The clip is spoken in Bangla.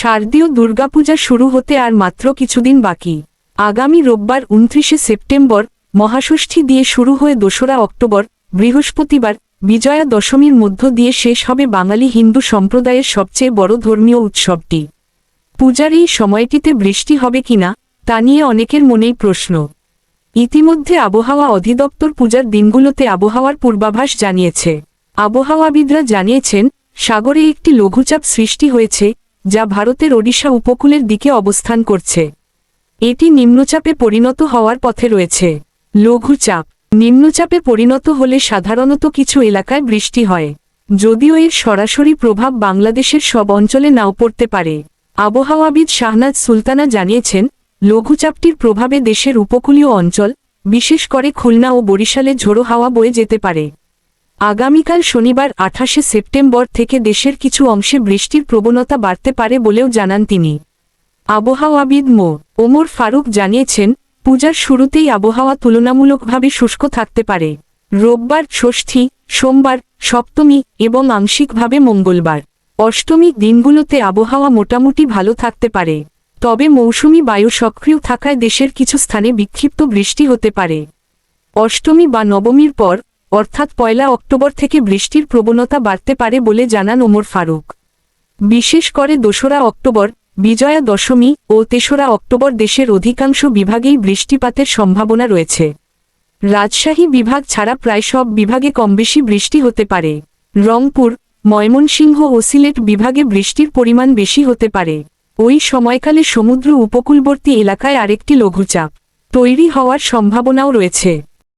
শারদীয় দুর্গাপূজা শুরু হতে আর মাত্র কিছুদিন বাকি। আগামী রোববার উনত্রিশে সেপ্টেম্বর, মহাষষ্ঠী দিয়ে শুরু হয়ে দোসরা অক্টোবর, বৃহস্পতিবার, বিজয়া দশমীর মধ্য দিয়ে শেষ হবে বাঙালি হিন্দু সম্প্রদায়ের সবচেয়ে বড় ধর্মীয় উৎসবটি। পূজার এই সময়টিতে বৃষ্টি হবে কিনা তা নিয়ে অনেকের মনেই প্রশ্ন। ইতিমধ্যে আবহাওয়া অধিদপ্তর পূজার দিনগুলোতে আবহাওয়ার পূর্বাভাস জানিয়েছে। আবহাওয়াবিদরা জানিয়েছেন, সাগরে একটি লঘুচাপ সৃষ্টি হয়েছে যা ভারতের ওড়িশা উপকূলের দিকে অবস্থান করছে। এটি নিম্নচাপে পরিণত হওয়ার পথে রয়েছে। লঘুচাপ। নিম্নচাপে পরিণত হলে সাধারণত কিছু এলাকায় বৃষ্টি হয়। যদিও এর সরাসরি প্রভাব বাংলাদেশের সব অঞ্চলে নাও পড়তে পারে। আবহাওয়াবিদ শাহনাজ সুলতানা জানিয়েছেন, লঘুচাপটির প্রভাবে দেশের উপকূলীয় অঞ্চল, বিশেষ করে খুলনা ও বরিশালে ঝোড়ো হাওয়া বয়ে যেতে পারে। আগামীকাল শনিবার আঠাশে সেপ্টেম্বর থেকে দেশের কিছু অংশে বৃষ্টির প্রবণতা বাড়তে পারে বলেও জানান তিনি। আবহাওয়াবিদ মো। ওমর ফারুক জানিয়েছেন, পূজার শুরুতেই আবহাওয়া তুলনামূলকভাবে শুষ্ক থাকতে পারে। রোববার ষষ্ঠী, সোমবার সপ্তমী এবং আংশিকভাবে মঙ্গলবার। অষ্টমী দিনগুলোতে আবহাওয়া মোটামুটি ভালো থাকতে পারে। তবে মৌসুমি বায়ু সক্রিয় থাকায় দেশের কিছু স্থানে বিক্ষিপ্ত বৃষ্টি হতে পারে। অষ্টমী বা নবমীর পর অর্থাৎ পয়লা অক্টোবর থেকে বৃষ্টির প্রবণতা বাড়তে পারে বলে জানান ওমর ফারুক। বিশেষ করে দোসরা অক্টোবর, বিজয়া দশমী ও তেসরা অক্টোবর দেশের অধিকাংশ বিভাগেই বৃষ্টিপাতের সম্ভাবনা রয়েছে। রাজশাহী বিভাগ ছাড়া প্রায় সব বিভাগে কমবেশি বৃষ্টি হতে পারে। রংপুর, ময়মনসিংহ ও সিলেট বিভাগে বৃষ্টির পরিমাণ বেশি হতে পারে। ওই সময়কালে সমুদ্র উপকূলবর্তী এলাকায় আরেকটি লঘুচাপ তৈরি হওয়ার সম্ভাবনাও রয়েছে।